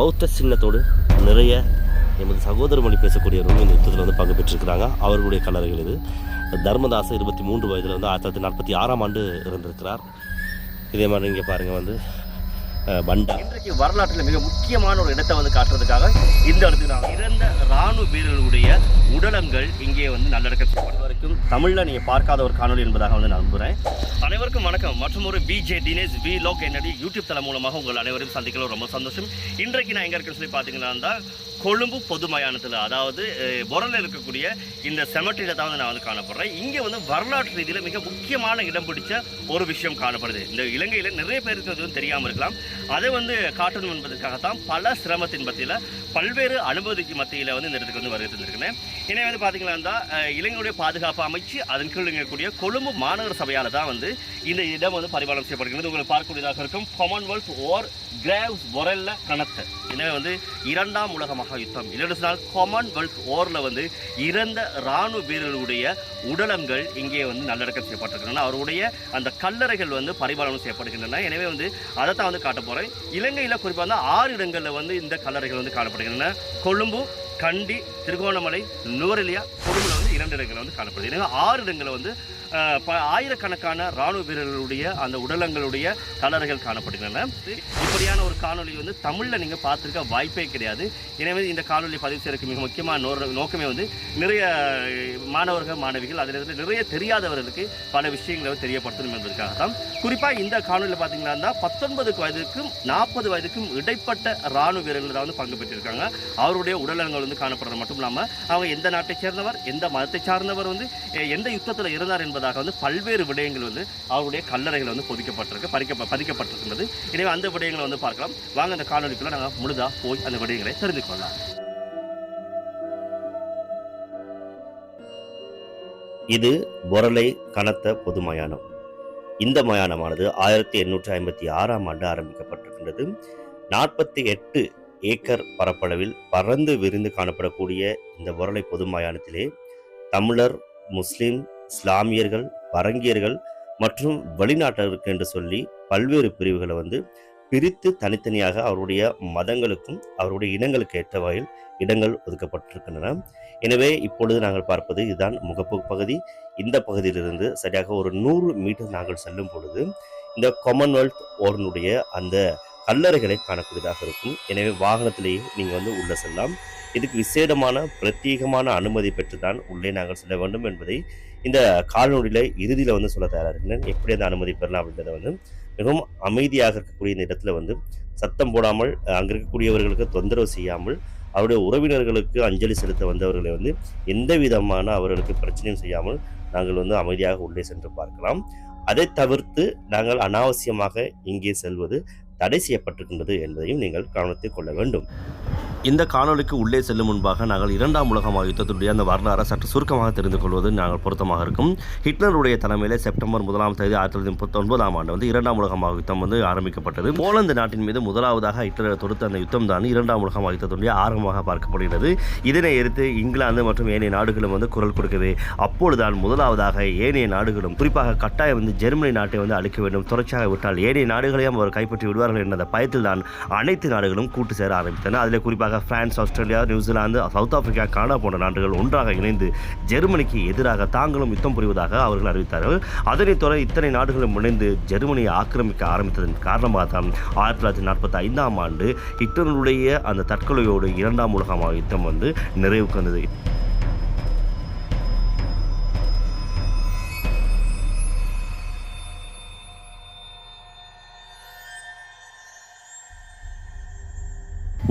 பௌத்த சின்னத்தோடு நிறைய எமது சகோதர மொழி பேசக்கூடியவர்களும் இந்த யுத்தத்தில் வந்து பங்கு பெற்றிருக்கிறாங்க. அவர்களுடைய கல்லறைகள் இது. தர்மதாசன் இருபத்தி மூன்று வயதில் வந்து ஆயிரத்தி தொள்ளாயிரத்தி நாற்பத்தி ஆறாம் ஆண்டு இறந்திருக்கிறார். இதே மாதிரி இங்கே பாருங்கள் வந்து பண்டா. இன்றைக்கு வரலாற்றில் மிக முக்கியமான ஒரு இடத்தை வந்து காட்டுறதுக்காக இந்த இடத்துக்கு நான் இறந்த இராணுவ வீரர்களுடைய உடலங்கள் இங்கே வந்து நல்லடக்கம் செய்யப்பட்ட வரைக்கும் தமிழில் நீங்கள் பார்க்காத ஒரு காணொளி என்பதாக வந்து நான் நம்புகிறேன் அனைவருக்கும் வணக்கம். மற்றும் ஒரு பிஜே தினேஷ் வி லோக் என்னடி யூடியூப் தளம் மூலமாக உங்கள் அனைவரும் சந்திக்கலாம். ரொம்ப சந்தோஷம். இன்றைக்கு நான் எங்கே இருக்கேன்னு சொல்லி பார்த்தீங்கன்னா கொழும்பு பொது மயானத்தில் அதாவது பொரல்ல இருக்கக்கூடிய இந்த செமட்டியில் தான் வந்து நான் வந்து காணப்படுறேன். இங்கே வந்து வரலாற்று ரீதியில் மிக முக்கியமான இடம் பிடிச்ச ஒரு விஷயம் காணப்படுது. இந்த இலங்கையில் நிறைய பேருக்கு வந்து தெரியாமல் இருக்கலாம். அதை வந்து காட்டணும் என்பதற்காகத்தான் பல சிரமத்தின் மத்தியில் பல்வேறு அனுமதிக்கு மத்தியில் வந்து இந்த இடத்துக்கு வந்து வருகை தந்திருக்கிறேன் எனவே வந்து பார்த்தீங்கன்னா அஹ், இலங்கையுடைய பாதுகாப்பு அமைச்சு அதன் கீழ் இயங்கக்கூடிய கொழும்பு மாநகர சபையால் தான் வந்து இந்த இடம் வந்து பரிபாலனம் செய்யப்படுகிறது. உங்களுக்கு பார்க்கக்கூடியதாக இருக்கும். காமன்வெல்த் ஓர் கிராவ்ஸ் ஒரல்ல கணத்து எனவே வந்து இரண்டாம் உலக மகா யுத்தம். இல்லைன்னு சொன்னால் காமன்வெல்த் ஓரில் வந்து இறந்த இராணுவ வீரர்களுடைய உடலங்கள் இங்கே வந்து நல்லடக்கம் செய்யப்பட்டிருக்கின்றன. அவருடைய அந்த கல்லறைகள் வந்து பரிபாலனம் செய்யப்படுகின்றன. எனவே வந்து அதை தான் வந்து காட்ட போகிறேன் இலங்கையில் குறிப்பாக வந்து ஆறு இடங்களில் வந்து இந்த கல்லறைகள் வந்து காணப்படுகின்றன. கொழும்பு கண்டி திருகோணமலை நுவரெலியா கொழும்புல வந்து இரண்டு இடங்கள் வந்து காணப்படுது. ஆறு இடங்களில் வந்து ஆயிரக்கணக்கான ராணுவ வீரர்களுடைய அந்த உடலங்களுடைய கலர்கள் காணப்படுகின்றன. இப்படியான ஒரு காணொளி வந்து தமிழில் நீங்கள் பார்த்துருக்க வாய்ப்பே கிடையாது. எனவே இந்த காணொலி பதிவு செய்யறதுக்கு மிக முக்கியமான நோர- நோக்கமே வந்து நிறைய மாணவர்கள் மாணவிகள் அதில் இருந்து நிறைய தெரியாதவர்களுக்கு பல விஷயங்களை வந்து தெரியப்படுத்தணும் என்பதற்காக தான். குறிப்பாக இந்த காணொலியில் பார்த்தீங்கன்னா பத்தொன்பது வயதுக்கும் நாற்பது வயதுக்கும் இடைப்பட்ட ராணுவ வீரர்கள் தான் வந்து பங்கு பெற்றிருக்காங்க. அவருடைய உடலங்கள் வந்து காணப்படுறது மட்டும் இல்லாமல் அவங்க எந்த நாட்டை சேர்ந்தவர் எந்த மதத்தை சார்ந்தவர் வந்து எந்த யுத்தத்தில் இருந்தார் என்பது என்பதாக வந்து பல்வேறு விடயங்கள் வந்து அவருடைய கல்லறைகள் வந்து பொதிக்கப்பட்டிருக்கு பறிக்க பதிக்கப்பட்டிருக்கின்றது. எனவே அந்த விடயங்களை வந்து பார்க்கலாம். வாங்க அந்த காணொலிக்குள்ள நாங்கள் முழுதாக போய் அந்த விடயங்களை தெரிந்து கொள்ளலாம். இது பொரலை கனத்த பொது மயானம். இந்த மயானமானது ஆயிரத்தி எண்ணூற்றி ஐம்பத்தி ஆறாம் ஆண்டு ஆரம்பிக்கப்பட்டிருக்கின்றது. நாற்பத்தி எட்டு ஏக்கர் பரப்பளவில் பறந்து விரிந்து காணப்படக்கூடிய இந்த பொரலை பொது மயானத்திலே தமிழர் முஸ்லிம் இஸ்லாமியர்கள் பரங்கியர்கள் மற்றும் வெளிநாட்டவருக்கு என்று சொல்லி பல்வேறு பிரிவுகளை வந்து பிரித்து தனித்தனியாக அவருடைய மதங்களுக்கும் அவருடைய இனங்களுக்கு ஏற்ற வகையில் இடங்கள் ஒதுக்கப்பட்டிருக்கின்றன. எனவே இப்பொழுது நாங்கள் பார்ப்பது இதுதான் முகப்பு பகுதி. இந்த பகுதியிலிருந்து சரியாக ஒரு நூறு மீட்டர் நாங்கள் செல்லும் பொழுது இந்த காமன்வெல்த் ஓர்னுடைய அந்த கல்லறைகளை காணக்கூடியதாக இருக்கும். எனவே வாகனத்திலேயே நீங்கள் வந்து உள்ளே செல்லலாம். இதுக்கு விசேடமான பிரத்யேகமான அனுமதி பெற்று தான் உள்ளே நாங்கள் செல்ல வேண்டும் என்பதை இந்த காலநொடியில் இறுதியில் வந்து சொல்ல தயாராக இருக்கிறேன் எப்படி அந்த அனுமதி பெறலாம் அப்படின்றத வந்து மிகவும் அமைதியாக இருக்கக்கூடிய இந்த இடத்துல வந்து சத்தம் போடாமல் அங்கே இருக்கக்கூடியவர்களுக்கு தொந்தரவு செய்யாமல் அவருடைய உறவினர்களுக்கு அஞ்சலி செலுத்த வந்தவர்களை வந்து எந்த விதமான அவர்களுக்கு பிரச்சனையும் செய்யாமல் நாங்கள் வந்து அமைதியாக உள்ளே சென்று பார்க்கலாம். அதை தவிர்த்து நாங்கள் அனாவசியமாக இங்கே செல்வது தடை செய்யப்பட்டிருக்கின்றது என்பதையும் நீங்கள் கவனத்தில் கொள்ள வேண்டும். இந்த காணொளிக்கு உள்ளே செல்லும் முன்பாக நாங்கள் இரண்டாம் உலக மகா அந்த வரலாறை சற்று சுருக்கமாக தெரிந்து கொள்வது நாங்கள் பொருத்தமாக இருக்கும். ஹிட்லருடைய தலைமையிலே செப்டம்பர் முதலாம் தேதி ஆயிரத்தி தொள்ளாயிரத்தி முப்பத்தி ஒன்பதாம் ஆண்டு வந்து இரண்டாம் உலக யுத்தம் வந்து ஆரம்பிக்கப்பட்டது. போலந்து நாட்டின் மீது முதலாவதாக ஹிட்லர் தொடுத்த அந்த யுத்தம் தான் இரண்டாம் உலக மகா ஆரம்பமாக பார்க்கப்படுகிறது. இதனை எதிர்த்து இங்கிலாந்து மற்றும் ஏனைய நாடுகளும் வந்து குரல் கொடுக்குது. அப்பொழுதுதான் முதலாவதாக ஏனைய நாடுகளும் குறிப்பாக கட்டாயம் வந்து ஜெர்மனி நாட்டை வந்து அழிக்க வேண்டும் தொடர்ச்சியாக விட்டால் ஏனைய நாடுகளையும் அவர் கைப்பற்றி விடுவார்கள் என்ற பயத்தில் தான் அனைத்து நாடுகளும் கூட்டு சேர ஆரம்பித்தன. அதில் குறிப்பாக France Australia New Zealand South Africa Canada போன்ற நாடுகள் ஒன்றாக இணைந்து ஜெர்மனிக்கு எதிராக தாங்களும் யுத்தம் புரிவதாக அவர்கள் அறிவித்தார்கள். அதனைத் தொடர் இத்தனை நாடுகளும் இணைந்து ஜெர்மனியை ஆக்கிரமிக்க ஆரம்பித்ததன் காரணமாக தான் ஆயிரத்தி தொள்ளாயிரத்தி நாற்பத்தி ஐந்தாம் ஆண்டு ஹிட்லருடைய அந்த தற்கொலையோடு இரண்டாம் உலக யுத்தம் வந்து நிறைவுக்கு வந்தது.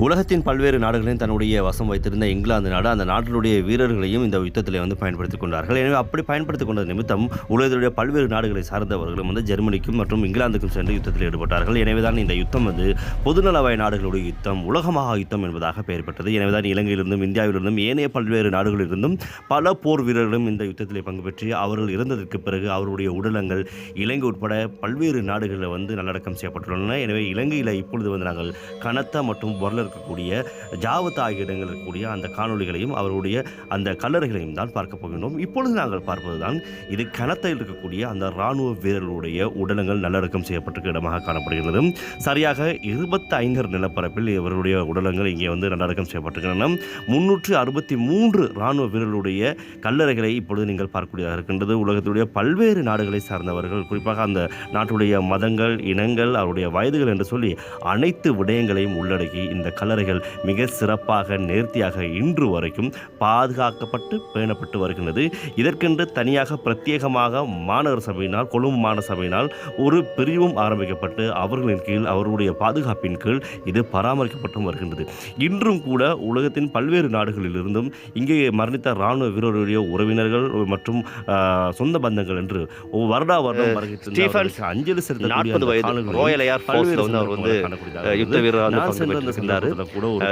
உலகத்தின் பல்வேறு நாடுகளையும் தன்னுடைய வசம் வைத்திருந்த இங்கிலாந்து நாடு அந்த நாட்டினுடைய வீரர்களையும் இந்த யுத்தத்தில் வந்து பயன்படுத்திக் கொண்டார்கள். எனவே அப்படி பயன்படுத்திக் கொண்ட நிமித்தம் உலகத்துடைய பல்வேறு நாடுகளை சார்ந்தவர்களும் வந்து ஜெர்மனிக்கும் மற்றும் இங்கிலாந்துக்கும் சென்று யுத்தத்தில் ஈடுபட்டார்கள். எனவேதான் இந்த யுத்தம் வந்து பொதுநலவாய நாடுகளுடைய யுத்தம் உலகமாக யுத்தம் என்பதாக பெயர் பெற்றது. எனவேதான் இலங்கையிலிருந்தும் இந்தியாவிலிருந்தும் ஏனைய பல்வேறு நாடுகளிலிருந்தும் பல போர் வீரர்களும் இந்த யுத்தத்தில் பங்கு பெற்று அவர்கள் இறந்ததற்கு பிறகு அவருடைய உடலங்கள் இலங்கை உட்பட பல்வேறு நாடுகளில் வந்து நல்லடக்கம் செய்யப்பட்டுள்ளன. எனவே இலங்கையில் இப்பொழுது வந்து நாங்கள் கனத்த மற்றும் வரலர் இருக்கக்கூடிய ஜாவத் ஆகிய இடங்கள் இருக்கக்கூடிய அந்த காணொளிகளையும் அவருடைய அந்த கல்லறைகளையும் தான் பார்க்க போகின்றோம். இப்பொழுது நாங்கள் பார்ப்பதுதான் இது கனத்தில் இருக்கக்கூடிய அந்த இராணுவ வீரர்களுடைய உடலங்கள் நல்லடக்கம் செய்யப்பட்டிருக்க இடமாக காணப்படுகிறது சரியாக இருபத்தி ஐந்தர் நிலப்பரப்பில் இவருடைய உடலங்கள் இங்கே வந்து நல்லடக்கம் செய்யப்பட்டிருக்கின்றன. முன்னூற்று அறுபத்தி மூன்று இராணுவ வீரர்களுடைய கல்லறைகளை இப்பொழுது நீங்கள் பார்க்கக்கூடியதாக இருக்கின்றது. உலகத்துடைய பல்வேறு நாடுகளை சார்ந்தவர்கள் குறிப்பாக அந்த நாட்டுடைய மதங்கள் இனங்கள் அவருடைய வயதுகள் என்று சொல்லி அனைத்து விடயங்களையும் உள்ளடக்கி இந்த கல்லறைகள் மிக சிறப்பாக நேர்த்தியாக இன்று வரைக்கும் பாதுகாக்கப்பட்டு பேணப்பட்டு வருகின்றது. இதற்கென்று தனியாக பிரத்யேகமாக மாநகர சபையினால் கொழும்பு மாநகர சபையினால் ஒரு பிரிவும் ஆரம்பிக்கப்பட்டு அவர்களின் கீழ் அவருடைய பாதுகாப்பின் கீழ் இது பராமரிக்கப்பட்டும் வருகின்றது. இன்றும் கூட உலகத்தின் பல்வேறு நாடுகளிலிருந்தும் இங்கே மரணித்த இராணுவ வீரருடைய உறவினர்கள் மற்றும் சொந்த பந்தங்கள் என்று வருடா வருடம் அஞ்சலி செலுத்தக்கூடிய நாற்பது வயது ரோயல் ஏர் பல்வேறு வந்து யுத்த இருந்தது. வீரராக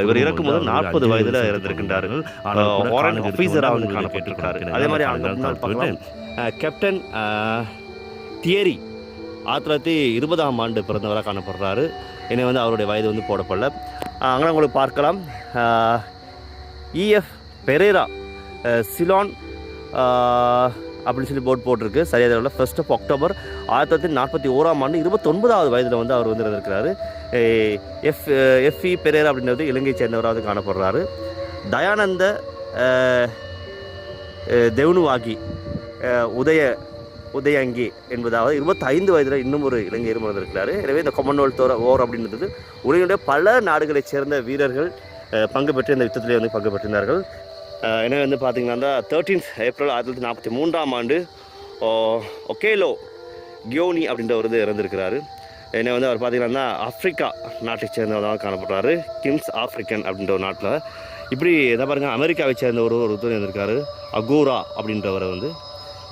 இவர் இறக்கும்போது வந்து 40 அஞ்சலி வயதுல செலுத்த இறந்திருக்கின்றாரு. போகிறார்கள். ஆனால் கூட வாரண்ட் காணொளி ஆஃபீஸரா வந்து எடுத்து காணப்பட்டிருக்காரு கேட்டுக்கொண்டிருக்கிறேன். அதே மாதிரி அங்க கேப்டன் தியரி ஆயிரத்தி தொள்ளாயிரத்தி இருபதாம் ஆண்டு பிறந்தவராக காணப்படுறாரு. எனவே வந்து அவருடைய வயது வந்து போடப்படல. அங்கே உங்களுக்கு பார்க்கலாம். இஎஃப் பெரேரா சிலான் அப்படின்னு சொல்லி போர்ட் போட்டிருக்கு. சரியாக ஃபர்ஸ்ட் ஆஃப் அக்டோபர் ஆயிரத்தி தொள்ளாயிரத்தி நாற்பத்தி ஓராம் ஆண்டு இருபத்தொன்பதாவது வயதில் வந்து அவர் வந்து இருந்திருக்கிறாரு எஃப் எஃப்இ பெரேர் அப்படின்றது இலங்கை சேர்ந்தவராக காணப்படுறாரு. தயானந்த தெவ்னுவாகி தெவுனுவாகி உதய உதயங்கி என்பதாவது இருபத்தைந்து வயதில் இன்னும் ஒரு இலங்கையரும் இருந்திருக்கிறாரு எனவே இந்த காமன்வெல்த் ஓர் அப்படின்றது உலகினுடைய பல நாடுகளைச் சேர்ந்த வீரர்கள் பங்கு பெற்று இந்த யுத்தத்திலே வந்து பங்கு பெற்றிருந்தார்கள். எனவே வந்து பார்த்திங்கன்னா தேர்ட்டீன்த் ஏப்ரல் ஆயிரத்தி தொள்ளாயிரத்தி நாற்பத்தி மூன்றாம் ஆண்டு ஒகேலோ கியோனி அப்படின்றவர் வந்து இறந்திருக்கிறாரு. என்னை வந்து அவர் பார்த்தீங்கன்னா ஆப்பிரிக்கா நாட்டை சேர்ந்தவராக காணப்படுறாரு கிம்ஸ் ஆஃப்ரிக்கன் அப்படின்ற ஒரு நாட்டில். இப்படி இதை பாருங்க அமெரிக்காவை சேர்ந்த ஒரு ஒருத்தர் இருந்திருக்காரு. அகோரா அப்படின்றவரை வந்து.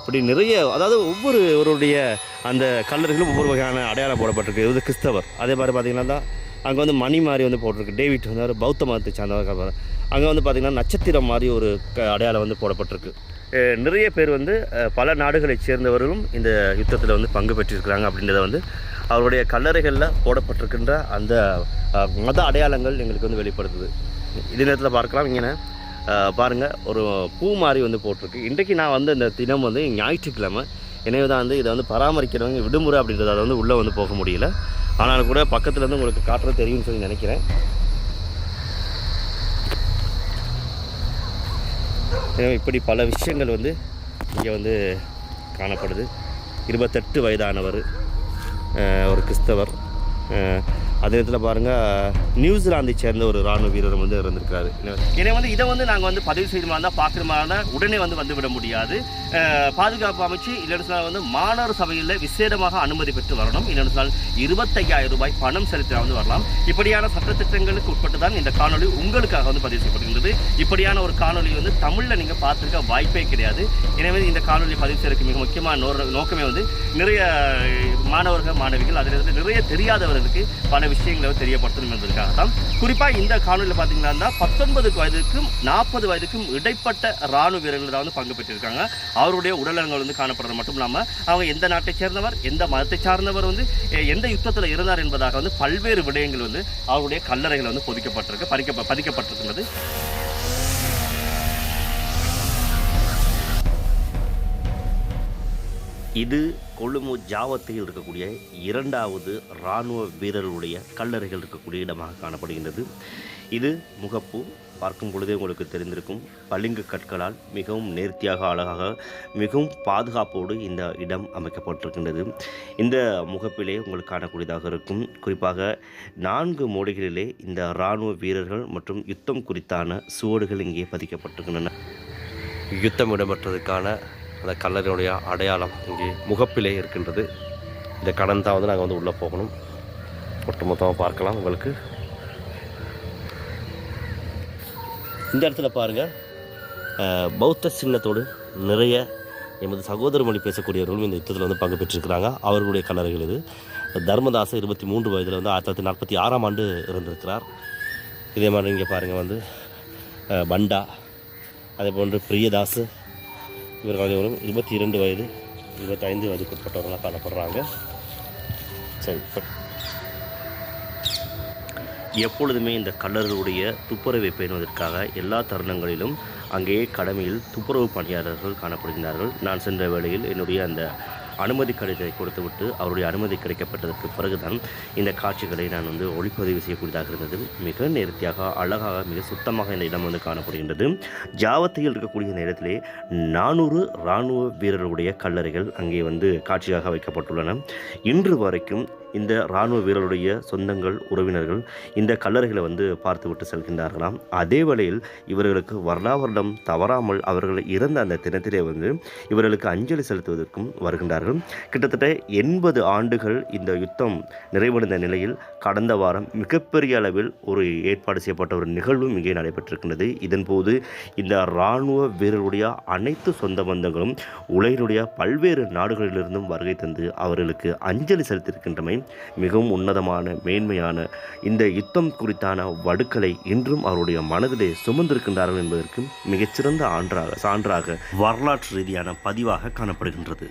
இப்படி நிறைய அதாவது ஒவ்வொருவருடைய அந்த கல்லறைகளும் ஒவ்வொரு வகையான அடையாளம் போடப்பட்டிருக்கு. இது கிறிஸ்தவர். அதே மாதிரி பார்த்தீங்கன்னா அங்கே வந்து மணி மாதிரி வந்து போட்டிருக்கு. டேவிட் வந்து பௌத்த மதத்தை சார்ந்தவர் அங்கே வந்து பார்த்திங்கன்னா நட்சத்திரம் மாதிரி ஒரு க- அடையாளம் வந்து போடப்பட்டிருக்கு. நிறைய பேர் வந்து பல நாடுகளைச் சேர்ந்தவர்களும் இந்த யுத்தத்தில் வந்து பங்கு பெற்றிருக்கிறாங்க அப்படின்றத வந்து அவருடைய கல்லறைகளில் போடப்பட்டிருக்கின்ற அந்த மத அடையாளங்கள் எங்களுக்கு வந்து வெளிப்படுத்துது. இதே நேரத்தில் பார்க்கலாம் இங்கே பாருங்கள் ஒரு பூ மாதிரி வந்து போட்டிருக்கு. இன்றைக்கு நான் வந்து இந்த தினம் வந்து ஞாயிற்றுக்கிழமை எனவே தான் வந்து இதை வந்து பராமரிக்கிறவங்க விடுமுறை அப்படின்றத வந்து உள்ளே வந்து போக முடியல. ஆனாலும் கூட பக்கத்துலேருந்து உங்களுக்கு காட்டுறது தெரியும்னு சொல்லி நினைக்கிறேன். இப்படி பல விஷயங்கள் வந்து இங்கே வந்து காணப்படுது. இருபத்தெட்டு வயதானவர். அஹ், ஒரு கிறிஸ்தவர் அஹ், அதே இடத்துல பாருங்கள் நியூசிலாந்தை சேர்ந்த ஒரு ராணுவ வீரர் வந்து இருந்திருக்காரு எனவே வந்து இதை வந்து நாங்கள் வந்து பதிவு செய்த மாதிரி தான் பார்க்குற மாதிரி தான் உடனே வந்து வந்து விட முடியாது. பாதுகாப்பு அமைச்சு இல்லைன்னு வந்து மாணவர் சபையில் விசேடமாக அனுமதி பெற்று வரணும். இல்லைன்னு சொன்னால் இருபத்தையாயிரம் ரூபாய் பணம் செலுத்தினா வந்து வரலாம். இப்படியான சட்டத்திட்டங்களுக்கு உட்பட்டு தான் இந்த காணொலி உங்களுக்காக வந்து பதிவு செய்யப்படுகின்றது இப்படியான ஒரு காணொளி வந்து தமிழில் நீங்கள் பார்த்துருக்க வாய்ப்பே கிடையாது. எனவே இந்த காணொலி பதிவு செய்யறதுக்கு மிக முக்கியமான நோர- நோக்கமே வந்து நிறைய மாணவர்கள் மாணவிகள் அதில் இருந்து நிறைய தெரியாதவர்களுக்கு பல விஷயங்களை தெரியப்படுத்தணும் என்பதற்காக தான். குறிப்பாக இந்த காணொலியில் பார்த்தீங்கன்னா பத்தொன்பது வயதுக்கும் நாற்பது வயதுக்கும் இடைப்பட்ட ராணுவ வீரர்கள் தான் வந்து பங்கு பெற்றிருக்காங்க. அவருடைய உடலங்கள் வந்து காணப்படுறது மட்டும் இல்லாமல் அவங்க எந்த நாட்டை சேர்ந்தவர் எந்த மதத்தை சார்ந்தவர் வந்து எந்த யுத்தத்தில் இருந்தார் என்பதாக வந்து பல்வேறு விடயங்கள் வந்து அவருடைய கல்லறைகள் வந்து பொதிக்கப்பட்டிருக்கு பறிக்க பதிக்கப்பட்டிருக்கின்றது. இது கொழும்பு ஜாவத்தில் இருக்கக்கூடிய இரண்டாவது இராணுவ வீரர்களுடைய கல்லறைகள் இருக்கக்கூடிய இடமாக காணப்படுகின்றது. இது முகப்பு பார்க்கும் பொழுதே உங்களுக்கு தெரிந்திருக்கும். பளிங்கு கற்களால் மிகவும் நேர்த்தியாக அழகாக மிகவும் பாதுகாப்போடு இந்த இடம் அமைக்கப்பட்டிருக்கின்றது. இந்த முகப்பிலே உங்களுக்கு காணக்கூடியதாக இருக்கும். குறிப்பாக நான்கு மூலைகளிலே இந்த இராணுவ வீரர்கள் மற்றும் யுத்தம் குறித்தான சுவடுகள் இங்கே பதிக்கப்பட்டிருக்கின்றன. யுத்தம் இடம்பெற்றதுக்கான அந்த கல்லறையுடைய அடையாளம் இங்கே முகப்பிலே இருக்கின்றது. இந்த கடன் தான் வந்து நாங்கள் வந்து உள்ளே போகணும். ஒட்டுமொத்தமாக பார்க்கலாம் உங்களுக்கு. இந்த இடத்துல பாருங்கள் பௌத்த சின்னத்தோடு நிறைய எமது சகோதர மொழி பேசக்கூடியவர்களும் இந்த யுத்தத்தில் வந்து பங்கு பெற்றிருக்கிறாங்க. அவர்களுடைய கல்லறைகள் இது. தர்மதாச இருபத்தி மூன்று வயதில் வந்து ஆயிரத்தி தொள்ளாயிரத்தி நாற்பத்தி ஆறாம் ஆண்டு இருந்திருக்கிறார் இதே மாதிரி இங்கே பாருங்கள் வந்து பண்டா அதே போன்று பிரியதாஸ் இவர்கள் அனைவரும் இருபத்தி இரண்டு வயது இருபத்தைந்து வயதுக்கு உட்பட்டவர்களாக காணப்படுறாங்க. சரி எப்பொழுதுமே இந்த கல்லர்களுடைய துப்புரவை பேணுவதற்காக எல்லா தருணங்களிலும் அங்கேயே கடமையில் துப்புரவு பணியாளர்கள் காணப்படுகின்றார்கள். நான் சென்ற வேளையில் என்னுடைய அந்த அனுமதி கடிதத்தை கொடுத்துவிட்டு அவருடைய அனுமதி கிடைக்கப்பட்டதற்கு பிறகுதான் இந்த காட்சிகளை நான் வந்து ஒளிப்பதிவு செய்யக்கூடியதாக இருந்தது. மிக நேர்த்தியாக அழகாக மிக சுத்தமாக இந்த இடம் வந்து காணப்படுகின்றது. ஜாவத்தையில் இருக்கக்கூடிய நேரத்திலே நானூறு இராணுவ வீரர்களுடைய கல்லறைகள் அங்கே வந்து காட்சியாக வைக்கப்பட்டுள்ளன. இன்று வரைக்கும் இந்த இராணுவ வீரருடைய சொந்தங்கள் உறவினர்கள் இந்த கல்லறைகளை வந்து பார்த்துவிட்டு செல்கின்றார்களாம். அதே வேளையில் இவர்களுக்கு வருடா வருடம் தவறாமல் அவர்கள் இறந்த அந்த தினத்திலே வந்து இவர்களுக்கு அஞ்சலி செலுத்துவதற்கும் வருகின்றார்கள். கிட்டத்தட்ட எண்பது ஆண்டுகள் இந்த யுத்தம் நிறைவடைந்த நிலையில் கடந்த வாரம் மிகப்பெரிய அளவில் ஒரு ஏற்பாடு செய்யப்பட்ட ஒரு நிகழ்வும் இங்கே நடைபெற்றிருக்கின்றது. இதன்போது இந்த இராணுவ வீரருடைய அனைத்து சொந்த பந்தங்களும் உலகினுடைய பல்வேறு நாடுகளிலிருந்தும் வருகை தந்து அவர்களுக்கு அஞ்சலி செலுத்தியிருக்கின்றமை மிகவும் உன்னதமான மேன்மையான இந்த யுத்தம் குறித்தான வடுக்களை இன்றும் அவருடைய மனதிலே சுமந்திருக்கின்றார்கள் என்பதற்கு மிகச்சிறந்த ஆன்றாக சான்றாக வரலாற்று ரீதியான பதிவாக காணப்படுகின்றது.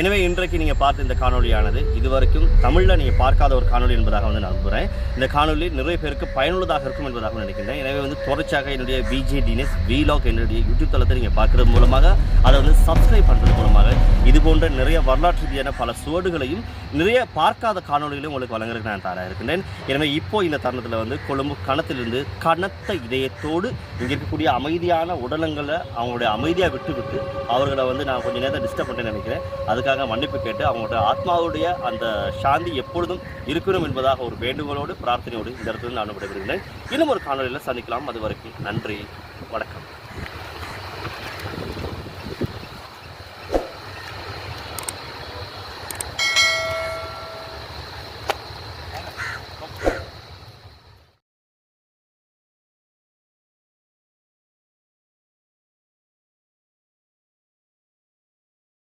எனவே இன்றைக்கு நீங்கள் பார்த்த இந்த காணொளியானது இதுவரைக்கும் தமிழில் நீங்கள் பார்க்காத ஒரு காணொளி என்பதாக வந்து நான் நம்புகிறேன் இந்த காணொளி நிறைய பேருக்கு பயனுள்ளதாக இருக்கும் என்பதாக நினைக்கின்றேன் எனவே வந்து தொடர்ச்சியாக என்னுடைய விஜே டினஸ் விலாக் என்னுடைய யூடியூப் தளத்தை நீங்கள் பார்க்குறது மூலமாக அதை வந்து சப்ஸ்கிரைப் பண்ணுறது மூலமாக இது போன்ற நிறைய வரலாற்று ரீதியான பல சுவடுகளையும் நிறைய பார்க்காத காணொளிகளையும் உங்களுக்கு வழங்குறதுக்கு நான் தயாராக இருக்கின்றேன். எனவே இப்போ இந்த தருணத்தில் வந்து கொழும்பு கணத்திலிருந்து கனத்த இதயத்தோடு இங்கே இருக்கக்கூடிய அமைதியான உடலங்களை அவங்களுடைய அமைதியாக விட்டு விட்டு அவர்களை வந்து நான் கொஞ்சம் நேரத்தை டிஸ்டர்ப் பண்ணேன்னு நினைக்கிறேன். அதுக்காக மன்னிப்பு கேட்டு அவங்களோட ஆத்மாவுடைய அந்த சாந்தி எப்பொழுதும் இருக்கணும் என்பதாக ஒரு வேண்டுகோளோடு பிரார்த்தனையோடு இந்த இடத்துல நான் விடைபெறுகிறேன். இன்னும் ஒரு காணொலியில் சந்திக்கலாம். அது வரைக்கும் நன்றி வணக்கம்.